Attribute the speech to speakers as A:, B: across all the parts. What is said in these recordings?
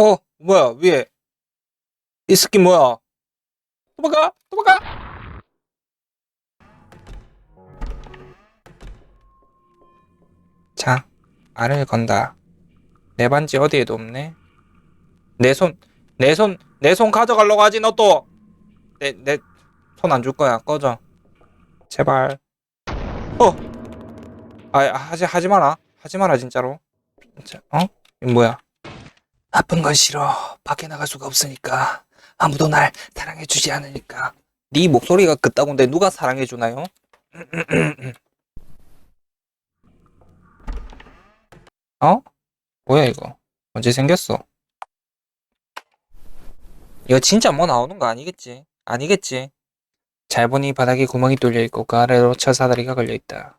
A: 어, 뭐야, 위에. 이 스킨 뭐야? 도망가! 도망가! 자, 알을 건다. 내 반지 어디에도 없네. 내 손, 내 손, 내 손 가져가려고 하지, 너 또! 내, 내, 손 안 줄 거야. 꺼져. 제발. 어! 아, 하지, 하지 마라. 하지 마라, 진짜로. 자, 어? 뭐야? 아픈 건 싫어. 밖에 나갈 수가 없으니까. 아무도 날 사랑해 주지 않으니까. 네 목소리가 그따군데 누가 사랑해 주나요? 어? 뭐야 이거? 언제 생겼어? 이거 진짜 뭐 나오는 거 아니겠지? 아니겠지? 잘 보니 바닥에 구멍이 뚫려 있고 그 아래로 철사다리가 걸려 있다.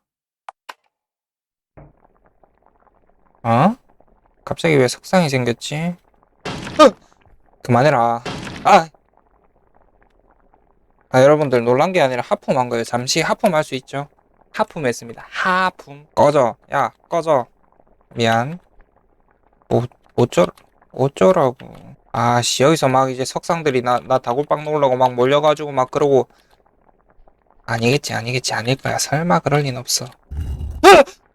A: 어? 갑자기 왜 석상이 생겼지? 그만해라. 아! 아, 여러분들 놀란 게 아니라 하품한 거예요. 잠시 하품할 수 있죠? 하품했습니다. 하품. 꺼져. 야, 꺼져. 미안. 오, 어쩌, 어쩌라고. 아씨, 여기서 막 이제 석상들이 나, 나 다골빵 놓으려고 막 몰려가지고 막 그러고. 아니겠지, 아니겠지, 아닐 거야. 설마 그럴 리는 없어.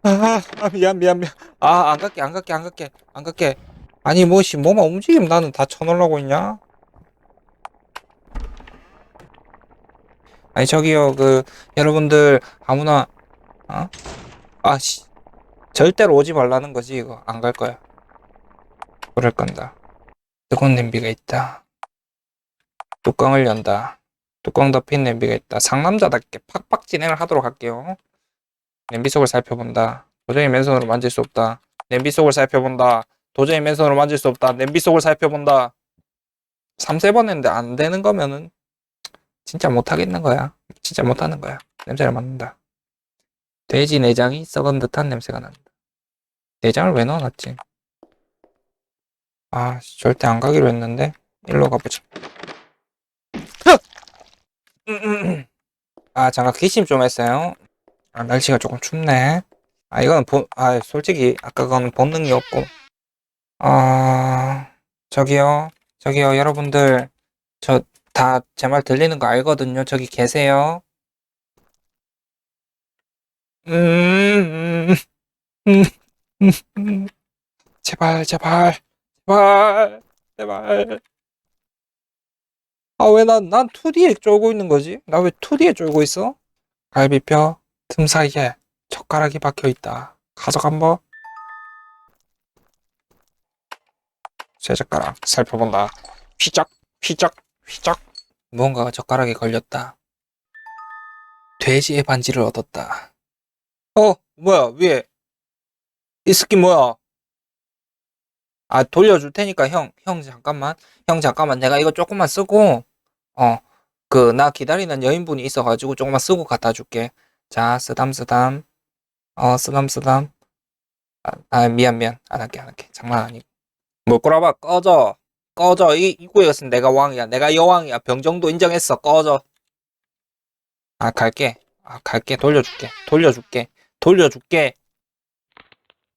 A: 아, 아, 미안, 미안, 미안. 아, 안 갈게, 안 갈게, 안 갈게, 안 갈게. 아니, 뭐씨, 뭐만 움직이면 나는 다 쳐놓으려고 있냐? 아니, 저기요, 그, 여러분들, 아무나, 어? 아, 씨. 절대로 오지 말라는 거지, 이거. 안 갈 거야. 그럴 건다. 뜨거운 냄비가 있다. 뚜껑을 연다. 뚜껑 덮인 냄비가 있다. 상남자답게 팍팍 진행을 하도록 할게요. 냄비 속을 살펴본다. 도저히 맨손으로 만질 수 없다. 냄비 속을 살펴본다. 도저히 맨손으로 만질 수 없다. 냄비 속을 살펴본다. 3, 세번 했는데 안 되는 거면은 진짜 못 하겠는 거야. 진짜 못 하는 거야. 냄새를 맡는다. 돼지 내장이 썩은 듯한 냄새가 난다. 내장을 왜 넣어놨지? 아, 씨, 절대 안 가기로 했는데 일로 가보자. 아, 잠깐 기침 좀 했어요. 아, 날씨가 조금 춥네. 아, 이건 본, 아, 솔직히 아까 그건 본능이 없고. 아, 저기요, 저기요, 여러분들, 저 다 제 말 들리는 거 알거든요. 저기 계세요. 음, 음, 음, 음. 제발, 제발, 제발, 제발. 아, 왜 난, 난 2D에 쫄고 있는 거지? 나 왜 2D에 쫄고 있어? 갈비뼈 틈 사이에 젓가락이 박혀 있다. 가져가 한번. 새 젓가락 살펴본다. 휘적, 휘적, 휘적. 무언가가 젓가락에 걸렸다. 돼지의 반지를 얻었다. 어, 뭐야, 위에. 이 스킨 뭐야? 아, 돌려줄 테니까 형, 형 잠깐만. 형 잠깐만. 내가 이거 조금만 쓰고, 어, 그, 나 기다리는 여인분이 있어가지고 조금만 쓰고 갖다 줄게. 자, 쓰담, 쓰담. 어, 쓰담, 쓰담. 아, 아, 미안, 미안. 안 할게, 안 할게. 장난 아니고. 뭘 꼬라봐, 꺼져. 꺼져. 이, 이 구역에서는 내가 왕이야. 내가 여왕이야. 병정도 인정했어. 꺼져. 아, 갈게. 아, 갈게. 돌려줄게. 돌려줄게. 돌려줄게.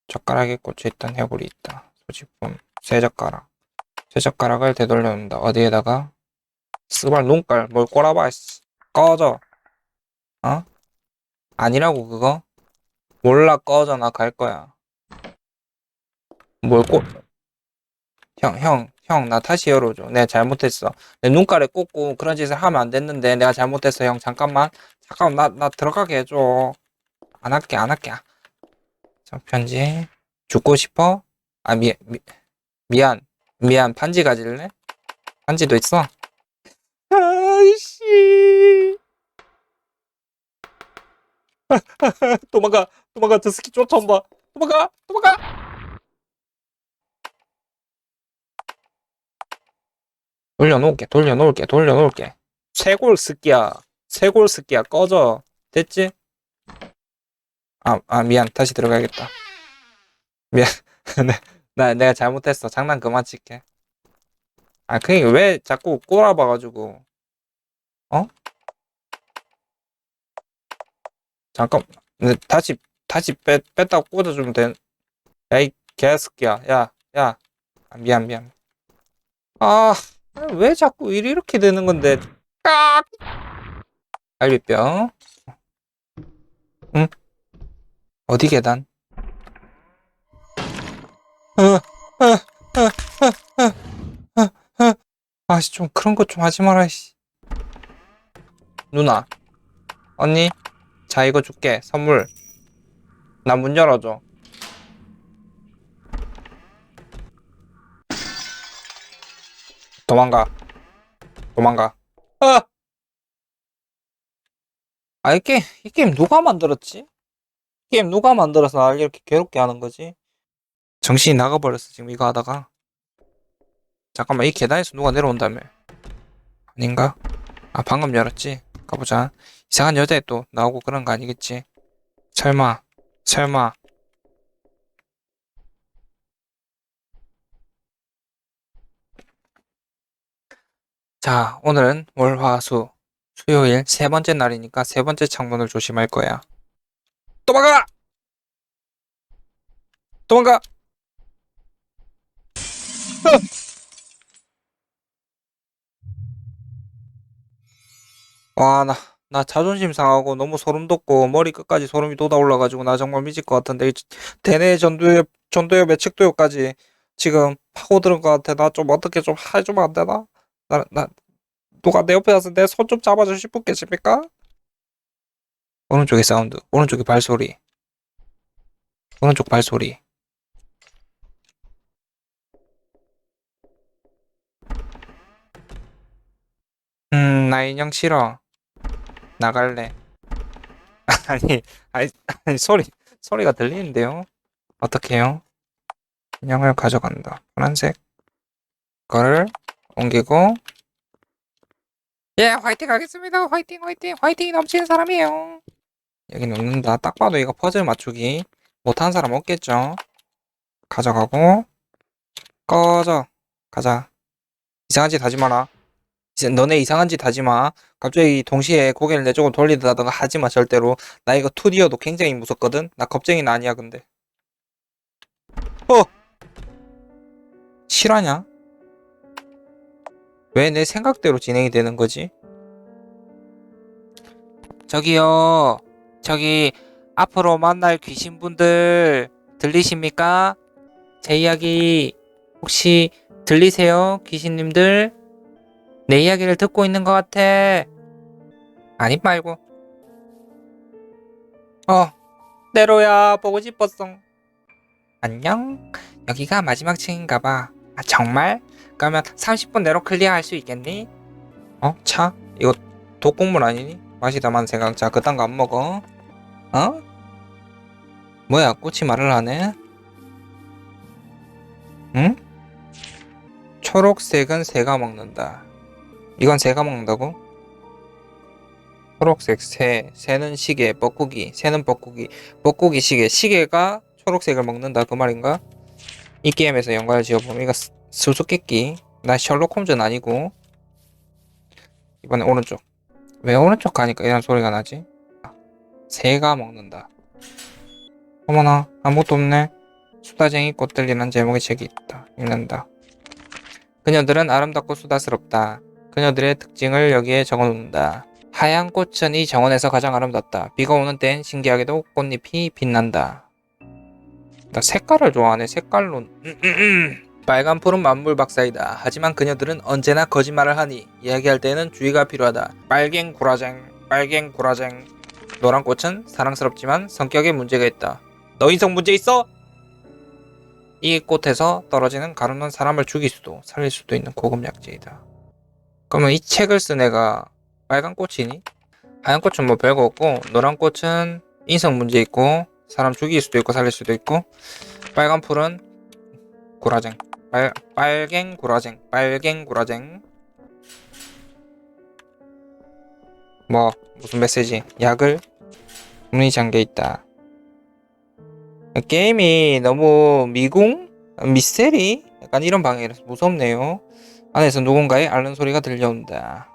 A: 젓가락에 꽂혀있던 해골이 있다. 소지품. 새 젓가락. 새 젓가락을 되돌려 놓는다. 어디에다가? 스발 눈깔. 뭘 꼬라봐, 씨. 꺼져. 어? 아니라고, 그거? 몰라, 꺼져. 나 갈 거야. 뭘 꼬, 형, 형, 형, 나 다시 열어줘. 내가 잘못했어. 내 눈깔에 꽂고 그런 짓을 하면 안 됐는데 내가 잘못했어. 형, 잠깐만. 잠깐만, 나, 나 들어가게 해줘. 안 할게, 안 할게. 자, 편지. 죽고 싶어? 아, 미, 미, 미안. 미안. 반지 가질래? 반지도 있어? 아이씨. 도망가, 도망가. 저 스키 쫓아온다. 도망가, 도망가. 돌려놓을게, 돌려놓을게, 돌려놓을게. 쇄골 스키야. 쇄골 스키야. 꺼져. 됐지? 아, 아, 미안. 다시 들어가야겠다. 미안. 나, 나, 내가 잘못했어. 장난 그만 칠게. 아, 그니까 왜 자꾸 꼬라봐가지고. 어? 잠깐, 네, 다시, 다시 빼, 뺐다가 꽂아주면 돼. 야, 이 개새끼야. 야, 야. 아, 미안, 미안. 아, 왜 자꾸 일이 이렇게 되는 건데. 깍! 갈비뼈. 응? 어디 계단? 어, 어, 어. 아씨, 좀 그런 것 좀 하지 마라, 씨. 누나. 언니. 자, 이거 줄게. 선물. 나 문 열어줘. 도망가. 도망가. 아! 아, 이 게임, 이 게임 누가 만들었지? 이 게임 누가 만들어서 날 이렇게 괴롭게 하는 거지? 정신이 나가버렸어, 지금 이거 하다가. 잠깐만, 이 계단에서 누가 내려온다며. 아닌가? 아, 방금 열었지? 가보자. 이상한 여자애 또 나오고 그런 거 아니겠지? 설마, 설마. 자, 오늘은 월, 화, 수, 수요일 세 번째 날이니까 세 번째 창문을 조심할 거야. 도망가! 도망가! 와, 나, 나 자존심 상하고 너무 소름 돋고 머리 끝까지 소름이 돋아 올라가지고 나 정말 미칠 것 같은데 이 대뇌 전두엽, 전두엽에 척도엽까지 지금 파고드는 것 같아. 나 좀 어떻게 좀 해주면 안 되나? 나, 나, 누가 내 옆에 와서 내 손 좀 잡아주실 분 계십니까? 오른쪽에 사운드, 오른쪽에 발소리. 오른쪽 발소리. 음, 나 인형 싫어. 나갈래. 아니, 아니, 아니, 소리, 소리가 들리는데요? 어떻게요? 인형을 가져간다. 파란색. 거를 옮기고. 예, 화이팅 하겠습니다. 화이팅, 화이팅, 화이팅 넘치는 사람이에요. 여기 놓는다. 딱 봐도 이거 퍼즐 맞추기 못하는 사람 없겠죠? 가져가고. 꺼져. 가자. 이상한 짓 하지 마라. 이제 너네 이상한 짓 하지 마. 갑자기 동시에 고개를 내 쪽으로 돌리다가 하지 마, 절대로. 나 이거 2D여도 굉장히 무섭거든? 나 겁쟁이는 아니야, 근데. 어! 실화냐? 왜 내 생각대로 진행이 되는 거지? 저기요, 저기, 앞으로 만날 귀신분들 들리십니까? 제 이야기 혹시 들리세요? 귀신님들? 내 이야기를 듣고 있는 것 같아. 아니 말고. 어, 네로야 보고 싶었어. 안녕. 여기가 마지막 층인가 봐. 아 정말? 그러면 30분 내로 클리어할 수 있겠니? 어? 차? 이거 독곡물 아니니? 마시다만 생각. 자, 그딴 거 안 먹어. 어? 뭐야, 꽃이 말을 하네? 응? 초록색은 새가 먹는다. 이건 새가 먹는다고? 초록색 새, 새는 시계, 뻐꾸기, 새는 뻐꾸기, 뻐꾸기 시계, 시계가 초록색을 먹는다. 그 말인가? 이 게임에서 연관을 지어보면 이거 수- 수수께끼. 나 셜록 홈즈는 아니고. 이번에 오른쪽. 왜 오른쪽 가니까 이런 소리가 나지? 아, 새가 먹는다. 어머나 아무것도 없네. 수다쟁이 꽃들이란 제목의 책이 있다. 읽는다. 그녀들은 아름답고 수다스럽다 그녀들의 특징을 여기에 적어놓는다. 하얀 꽃은 이 정원에서 가장 아름답다. 비가 오는 땐 신기하게도 꽃잎이 빛난다. 나 색깔을 좋아하네. 색깔로. 음, 음, 음. 빨간 푸른 만물 박사이다. 하지만 그녀들은 언제나 거짓말을 하니 이야기할 때는 주의가 필요하다. 빨갱 구라쟁, 빨갱 구라쟁. 노란 꽃은 사랑스럽지만 성격에 문제가 있다. 너 인성 문제 있어? 이 꽃에서 떨어지는 가루는 사람을 죽일 수도 살릴 수도 있는 고급 약재이다. 그러면 이 책을 쓴 애가 빨간 꽃이니? 하얀 꽃은 뭐 별거 없고 노란 꽃은 인성 문제 있고 사람 죽일 수도 있고 살릴 수도 있고 빨간 풀은 구라쟁. 빨, 빨갱 구라쟁. 빨갱 구라쟁. 뭐 무슨 메시지? 약을 문이 잠겨 있다. 게임이 너무 미궁? 미스테리? 약간 이런 방향이라서 무섭네요 안에서 누군가의 앓는 소리가 들려온다.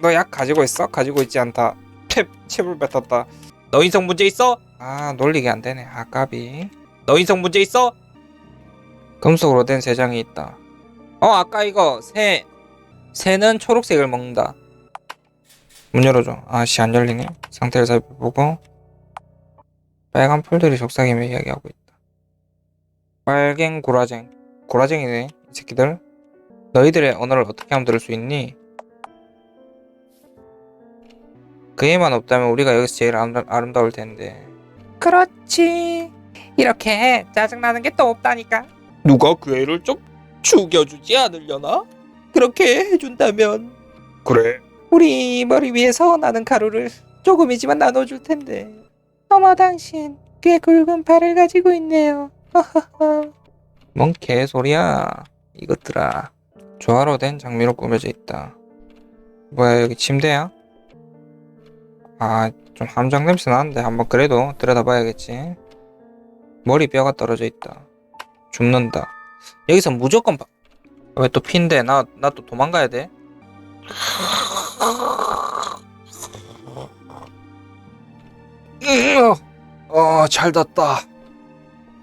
A: 너 약 가지고 있어? 가지고 있지 않다. 탭, 칩을 뱉었다. 너 인성 문제 있어? 아 놀리게 안 되네 아 까비 너 인성 문제 있어? 금속으로 된 세 장이 있다 어 아까 이거 새 새는 초록색을 먹는다 문 열어줘 아씨 안 열리네 상태를 살펴보고 빨간 풀들이 속삭이며 이야기하고 있다 빨갱 고라쟁 고라쟁이네 이 새끼들 너희들의 언어를 어떻게 하면 들을 수 있니? 그 애만 없다면 우리가 여기서 제일 아름다, 아름다울 텐데. 그렇지. 이렇게 짜증나는 게 또 없다니까. 누가 그 애를 좀 죽여주지 않으려나? 그렇게 해준다면. 그래. 우리 머리 위에서 나는 가루를 조금이지만 나눠줄 텐데. 어머 당신. 꽤 굵은 팔을 가지고 있네요. 뭔 개소리야. 이것들아 조화로 된 장미로 꾸며져 있다 뭐야 여기 침대야? 아 좀 함정 냄새 나는데 한번 그래도 들여다봐야겠지 머리 뼈가 떨어져 있다 죽는다 여기서 무조건 왜또 핀데 나 나 또 도망가야 돼? 어, 잘 닿다.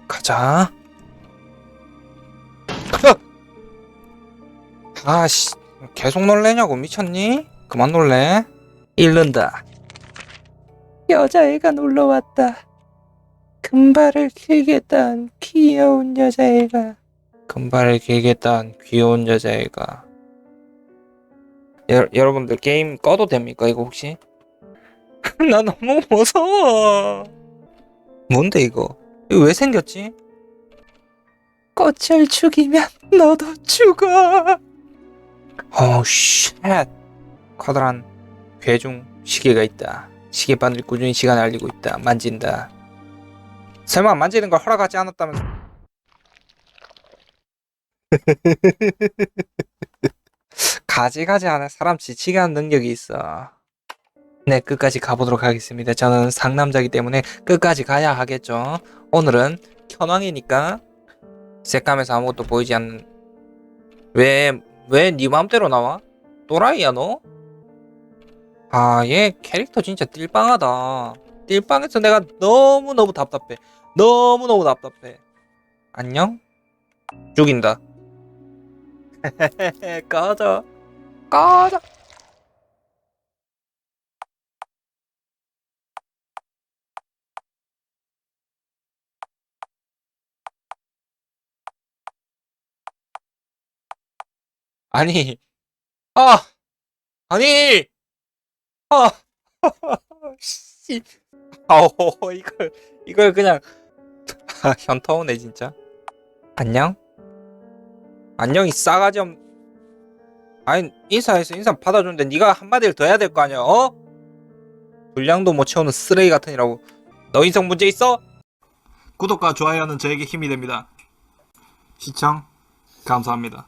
A: 가자. 아씨, 계속 놀래냐고 미쳤니? 그만 놀래. 잃는다. 여자애가 놀러 왔다. 금발을 길게 딴 귀여운 여자애가. 금발을 길게 딴 귀여운 여자애가. 여, 여러분들 게임 꺼도 됩니까 이거 혹시? 나 너무 무서워. 뭔데 이거? 이거 왜 생겼지? 꽃을 죽이면 너도 죽어. 어, 쉣. 커다란 괴중 시계가 있다. 시계바늘 꾸준히 시간을 알리고 있다. 만진다. 설마 만지는 걸 허락하지 않았다면서? 가지가지 하는 사람 지치게 하는 능력이 있어. 네, 끝까지 가보도록 하겠습니다. 저는 상남자이기 때문에 끝까지 가야 하겠죠. 오늘은 현황이니까 색감에서 아무것도 보이지 않는 왜, 왜 네 맘대로 나와? 또라이야 너? 아, 얘 캐릭터 진짜 띨빵하다. 띨빵해서 내가 너무너무 답답해. 너무너무 답답해. 안녕? 죽인다. 꺼져. 꺼져. 아니, 아, 아니, 아, 씨, 아오, 이걸, 이걸 그냥, 아, 현타 오네, 진짜. 안녕? 안녕이 싸가지 없, 아니, 인사해서 인사 받아줬는데 네가 한마디를 더 해야 될 거 아니야, 어? 분량도 못 채우는 쓰레기 같으니라고. 너 인성 문제 있어? 구독과 좋아요는 저에게 힘이 됩니다. 시청, 감사합니다.